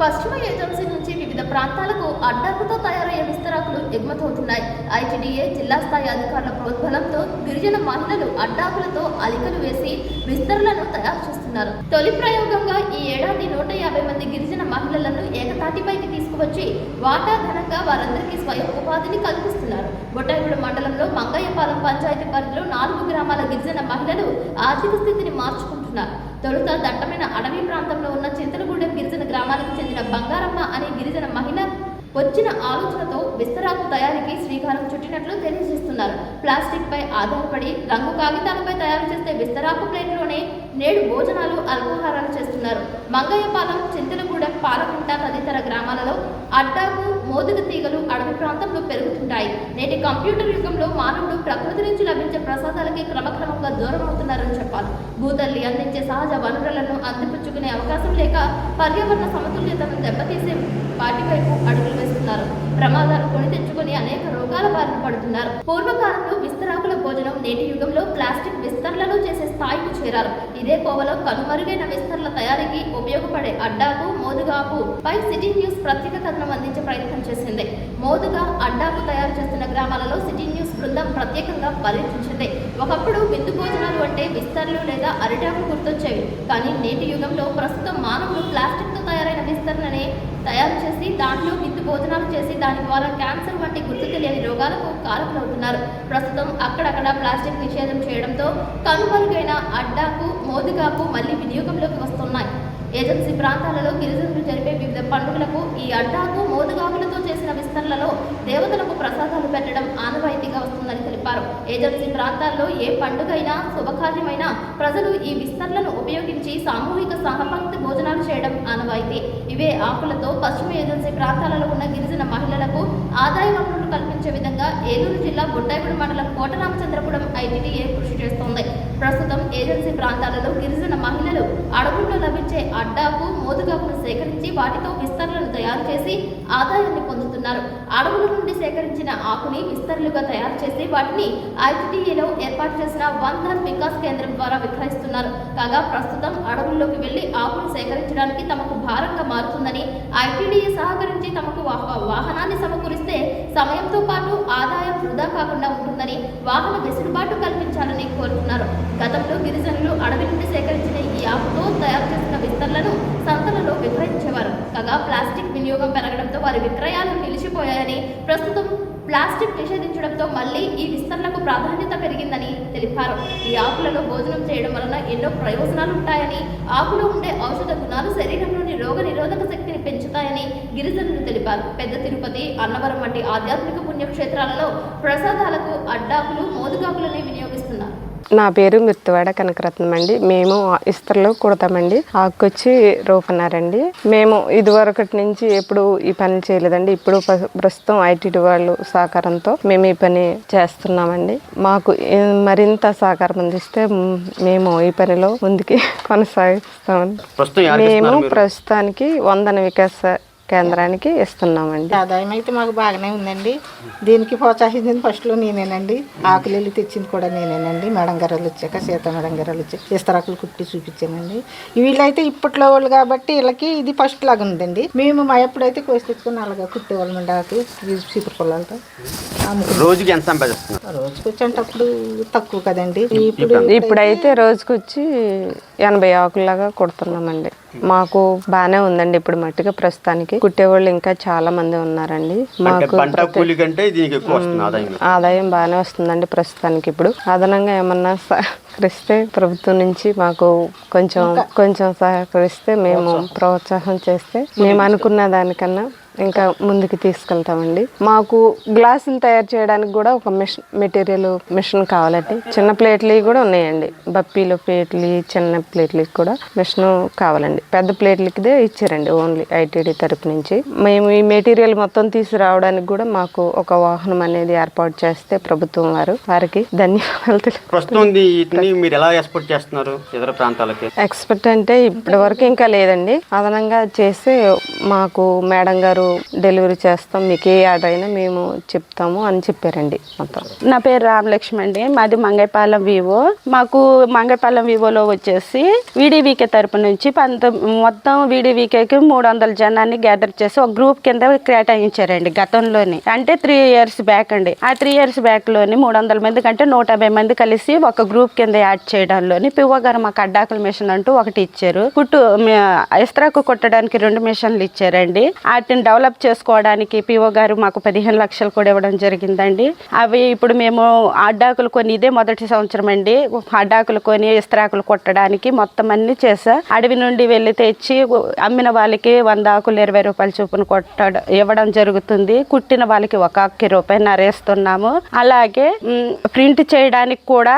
పశ్చిమ ఏజెన్సీ నుంచి వివిధ ప్రాంతాలకు అడ్డాకుతో తయారయ్యే విస్తరాకులు ఎగుమతవుతున్నాయి. ఐటీడీఏ జిల్లా స్థాయి అధికారుల ప్రోద్బలంతో గిరిజన మహిళలు అడ్డాకులతో అలికలు వేసి విస్తరణలను తయారు చేస్తున్నారు. తొలి ప్రయోగంగా ఈ ఏడాది నూట యాభై మంది గిరిజన మహిళలను తీసుకువచ్చి వాటాధనంగా వారందరికీ స్వయం ఉపాధిని కల్పిస్తున్నారు. బొట్టాయిగూడ మండలంలో మంగయ్యపాలెం పంచాయతీ పరిధిలో నాలుగు గ్రామాల గిరిజన మహిళలు ఆర్థిక స్థితిని మార్చుకుంటున్నారు. తొలుత దట్టమైన అడవి ప్రాంతంలో ఉన్న చింతలగూడెం గిరిజన గ్రామానికి చెందిన బంగారమ్మ అనే గిరిజన మహిళ వచ్చిన ఆలోచనతో విస్తరాకు తయారీకి శ్రీకారం చుట్టినట్లు తెలియజేస్తున్నారు. ప్లాస్టిక్ పై ఆధారపడి రంగు కాగితాలపై తయారు చేసే విస్తరాకు ప్లేట్లోనే నేడు భోజనాలు అల్పాహారాలు చేస్తున్నారు. మంగయ్యపాలెం చింతలగూడెం పాలకుంట తదితర గ్రామాలలో అడ్డాకు మోదుగ తీగలు అడవి ప్రాంతంలో పెరుగుతుంటాయి. నేటి కంప్యూటర్ యుగంలో మానవుడు ప్రకృతి నుంచి లభించే ప్రసాదాలకి క్రమక్రమంగా దూరం అవుతున్నారని చెప్పాలి. భూతల్లి అందించే సహజ వనరులను అందిపుచ్చుకునే అవకాశం లేక పర్యావరణ సమతుల్యతను దెబ్బతీసే వాటి వైపు అడుగులు వేస్తున్నారు. ప్రమాదాలు కొని తెచ్చుకొని అనేక రోగాల బారిన పడుతున్నారు. పూర్వకాలంలో విస్తరాకుల భోజనం నేటి యుగంలో ప్లాస్టిక్ విస్తరణలో చేసే స్థాయికి చేరారు. ఇదే కోవలో కనుమరుగైన విస్తరణ తయారీకి ఉపయోగపడే అడ్డాకు మోదుగాకు పై సిటీ న్యూస్ ప్రత్యేక కథనం అందించే ప్రయత్నం చేసింది. మోదుగా అడ్డాకు తయారు చేస్తున్న గ్రామాలలో సిటీ న్యూస్ బృందం ప్రత్యేకంగా పర్యటించింది ఒకప్పుడు విందు భోజనాలు అంటే విస్తరణలు లేదా అరిటాకు గుర్తొచ్చేవి. కానీ నేటి యుగంలో ప్రస్తుతం మానవులు ప్లాస్టిక్తో తయారైన విస్తరణనే తయారు చేసి దాంట్లో విందు భోజనాలు చేసి దాని ద్వారా క్యాన్సర్ వంటి గుర్తు తెలియని రోగాలకు కారకులవుతున్నారు. ప్రస్తుతం అక్కడక్కడ ప్లాస్టిక్ నిషేధం చేయడంతో కనుమరుగైన అడ్డాకు మోదుగాకు మళ్ళీ వినియోగంలోకి వస్తున్నాయి. ఏజెన్సీ ప్రాంతాలలో గిరిజనులు జరిపే వివిధ పండుగలకు ఈ అడ్డాకు మోదుగాకులతో చేసిన విస్తరణలో దేవతలకు ప్రసాదాలు పెట్టడం ఆనవాయితీగా వస్తుందని తెలిపారు. ఏజెన్సీ ప్రాంతాల్లో ఏ పండుగైనా శుభకార్యమైనా ప్రజలు ఈ విస్తరణలను ఉపయోగించి సామూహిక సహపంక్తి భోజనాలు చేయడం ఆనవాయితీ. ఇవే ఆకులతో పశ్చిమ ఏజెన్సీ ప్రాంతాలలో ఉన్న గిరిజన మహిళలకు ఆదాయ వనరులు కల్పించే విధంగా ఏలూరు జిల్లా బుట్టాయిగూడ మండలం కోటరామచంద్రపురం ఐటీడీఏ కృషి చేస్తోంది. ప్రస్తుతం ఏజెన్సీ ప్రాంతాలలో గిరిజన మహిళలు అడవుల్లో లభించే అడ్డాకు మోదుగాకును సేకరించి వాటితో విస్తరణలు తయారు చేసి ఆదాయాన్ని పొందుతున్నారు. అడవుల నుండి సేకరించిన ఆకుని విస్తరణలుగా తయారు చేసి వాటిని ఐటీఏలో ఏర్పాటు చేసిన వన్ ధన్ వికాస్ కేంద్రం ద్వారా విక్రయిస్తున్నారు. కాగా ప్రస్తుతం అడవుల్లోకి వెళ్ళి ఆకును సేకరించడానికి తమకు భారంగా మారుతుందని ఐటీడీఏ సహకరించి తమకు వాహ- వాహనాన్ని సమకూరిస్తే సమయంతో పాటు ఆదాయం వృధా కాకుండా ఉంటుందని వాహన వెసులుబాటు కల్పించాలని కోరుతున్నారు. గతంలో గిరిజనులు అడవి నుండి సేకరించిన ఈ ఆకుతో తయారు చేసిన విస్తరణలను సంతలలో విక్రయించేవారు. కాగా ప్లాస్టిక్ వినియోగం పెరగడంతో వారి విక్రయాలు నిలిచిపోయాయని ప్రస్తుతం ప్లాస్టిక్ నిషేధించడంతో మళ్ళీ ఈ విస్తరణకు ప్రాధాన్యత పెరిగిందని తెలిపారు. ఈ ఆకులలో భోజనం చేయడం వలన ఎన్నో ప్రయోజనాలు ఉంటాయని ఆకులో ఉండే ఔషధ గుణాలు శరీరంలోని రోగ నిరోధక శక్తిని పెంచుతాయని గిరిజనులు తెలిపారు. పెద్ద తిరుపతి అన్నవరం వంటి ఆధ్యాత్మిక పుణ్యక్షేత్రాలలో ప్రసాదాలకు అడ్డాకులు మోదుగాకులని వినియోగిస్తున్నారు. నా పేరు మిర్తువాడ కనకరత్నం అండి. మేము ఇస్తర్లు కుడతామండి. ఆకొచ్చి రూపన్నారండి. మేము ఇదివరకటి నుంచి ఎప్పుడు ఈ పని చేయలేదండి. ఇప్పుడు ప్ర- ప్రస్తుతం ఐటీటీ వాళ్ళు సహకారంతో మేము ఈ పని చేస్తున్నామండి. మాకు మరింత సహకారం అందిస్తే మేము ఈ పనిలో ముందుకి కొనసాగిస్తామండి. మేము? ప్రస్తుతానికి వందన వికాస కేంద్రానికి ఇస్తున్నామండి. ఆదాయం అయితే మాకు బాగానే ఉందండి. దీనికి ప్రోత్సహించింది ఫస్ట్లో నేనేనండి. ఆకులు తెచ్చింది కూడా నేనేనండి. మేడం గారు వచ్చాక సీత మేడం గారు వచ్చాక ఇస్తరాకులు కుట్టి చూపించానండి వీళ్ళైతే ఇప్పట్లో వాళ్ళు కాబట్టి వీళ్ళకి ఇది ఫస్ట్ లాగా ఉందండి. మేము మా ఎప్పుడైతే కోసి తెచ్చుకుని అలాగా కుట్టేవాళ్ళమండి ఆకు చీపురు పొలాలతో. రోజుకి ఎంత రోజుకి వచ్చేటప్పుడు తక్కువ కదండి. ఇప్పుడు ఇప్పుడైతే రోజుకొచ్చి ఎనభై ఆకుల్లాగా కుడుతున్నామండి. మాకు బాగానే ఉందండి ఇప్పుడు మట్టుగా ప్రస్తుతానికి. కుట్టేవాళ్ళు ఇంకా చాలా మంది ఉన్నారండి. మాకు పంట కూలి కంటే దీనికి ఎక్కువ వస్తుంది ఆదాయం. ఆదాయం బాగానే వస్తుందండి ప్రస్తుతానికి ఇప్పుడు. అదనంగా ఏమన్నా సహకరిస్తే ప్రభుత్వం నుంచి మాకు కొంచెం కొంచెం సహకరిస్తే మేము ప్రోత్సాహం చేస్తే మేము అనుకున్న దానికన్నా ఇంకా ముందుకు తీసుకెళ్తామండి. మాకు గ్లాసులు తయారు చేయడానికి కూడా ఒక మిషన్ మెటీరియల్ మిషన్ కావాలండి. చిన్న ప్లేట్లు కూడా ఉన్నాయండి. బప్పీలు ప్లేట్లు చిన్న ప్లేట్లకి కూడా మిషన్ కావాలండి. పెద్ద ప్లేట్లకిదే ఇచ్చారండి ఓన్లీ ఐటీడీ తరపు నుంచి. మేము ఈ మెటీరియల్ మొత్తం తీసుకురావడానికి కూడా మాకు ఒక వాహనం అనేది ఏర్పాటు చేస్తే ప్రభుత్వం వారు వారికి ధన్యవాదాలు ప్రస్తుతం వీటిని మీరు ఎలా ఎక్స్పోర్ట్ చేస్తున్నారు ఇతర ప్రాంతాలకి? ఎక్స్పర్ట్ అంటే ఇప్పటి వరకు ఇంకా లేదండి. అదనంగా చేసి మాకు మేడం గారు డెలివరీ చేస్తాం మీకు ఏ ఆర్డర్ అయినా మేము చెప్తాము అని చెప్పారండి మొత్తం. నా పేరు రామలక్ష్మి అండి. మాది మంగైపాలెం వివో. మాకు మంగైపాలెం వివోలో వచ్చేసి వీడీవీకే తరపు నుంచి పంత మొత్తం వీడీవీకేకి మూడు వందల జనాన్ని గ్యాదర్ చేసి ఒక గ్రూప్ కింద కేటాయించారండి గతంలోని. అంటే త్రీ ఇయర్స్ బ్యాక్ అండి. ఆ త్రీ ఇయర్స్ బ్యాక్లోని మూడు వందల మంది కంటే నూట యాభై మంది కలిసి ఒక గ్రూప్ కింద యాడ్ చేయడంలోని పివో గారు మాకు అడ్డాకుల మిషన్ అంటూ ఒకటి ఇచ్చారు. కుట్టు ఇస్త్రాకు కొట్టడానికి రెండు మిషన్లు ఇచ్చారండి. వాటిని డెవలప్ చేసుకోవడానికి పిఓ గారు మాకు పదిహేను లక్షలు కూడా ఇవ్వడం జరిగిందండి. అవి ఇప్పుడు మేము అడ్డాకులు కొని ఇదే మొదటి సంవత్సరం అండి. అడ్డాకులు కొని ఇస్త్రాకులు కొట్టడానికి మొత్తం అన్ని చేసా అడవి నుండి వెళ్ళి తెచ్చి అమ్మిన వాళ్ళకి వంద ఆకులు ఇరవై రూపాయల చొప్పున కొట్టడం ఇవ్వడం జరుగుతుంది. కుట్టిన వాళ్ళకి ఒక అక్కి రూపాయి నరేస్తున్నాము. అలాగే ప్రింట్ చేయడానికి కూడా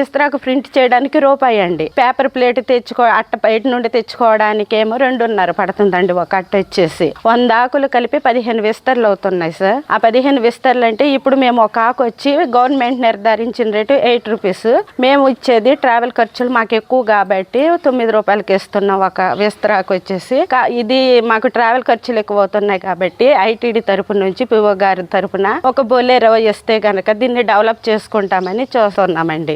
విస్త్రాకు ప్రింట్ చేయడానికి రూపాయి అండి. పేపర్ ప్లేట్ తెచ్చుకో అట్ట బయట నుండి తెచ్చుకోవడానికి ఏమో రెండున్నర పడుతుందండి ఒక అట్ట వచ్చేసి వంద ఆకులు కలిపి పదిహేను విస్తర్లు అవుతున్నాయి సార్. ఆ పదిహేను విస్తర్లు అంటే ఇప్పుడు మేము ఒక ఆకు వచ్చి గవర్నమెంట్ నిర్ధారించిన రేటు ఎయిట్ రూపీస్. మేము ఇచ్చేది ట్రావెల్ ఖర్చులు మాకు ఎక్కువ కాబట్టి తొమ్మిది రూపాయలకి ఇస్తున్నాం ఒక విస్తరాకు వచ్చేసి. ఇది మాకు ట్రావెల్ ఖర్చులు ఎక్కువ అవుతున్నాయి కాబట్టి ఐటీడీ తరపు నుంచి పిఓ గారి తరపున ఒక బొలేరో ఇస్తే గనక దీన్ని డెవలప్ చేసుకుంటామని చూస్తున్నామండి.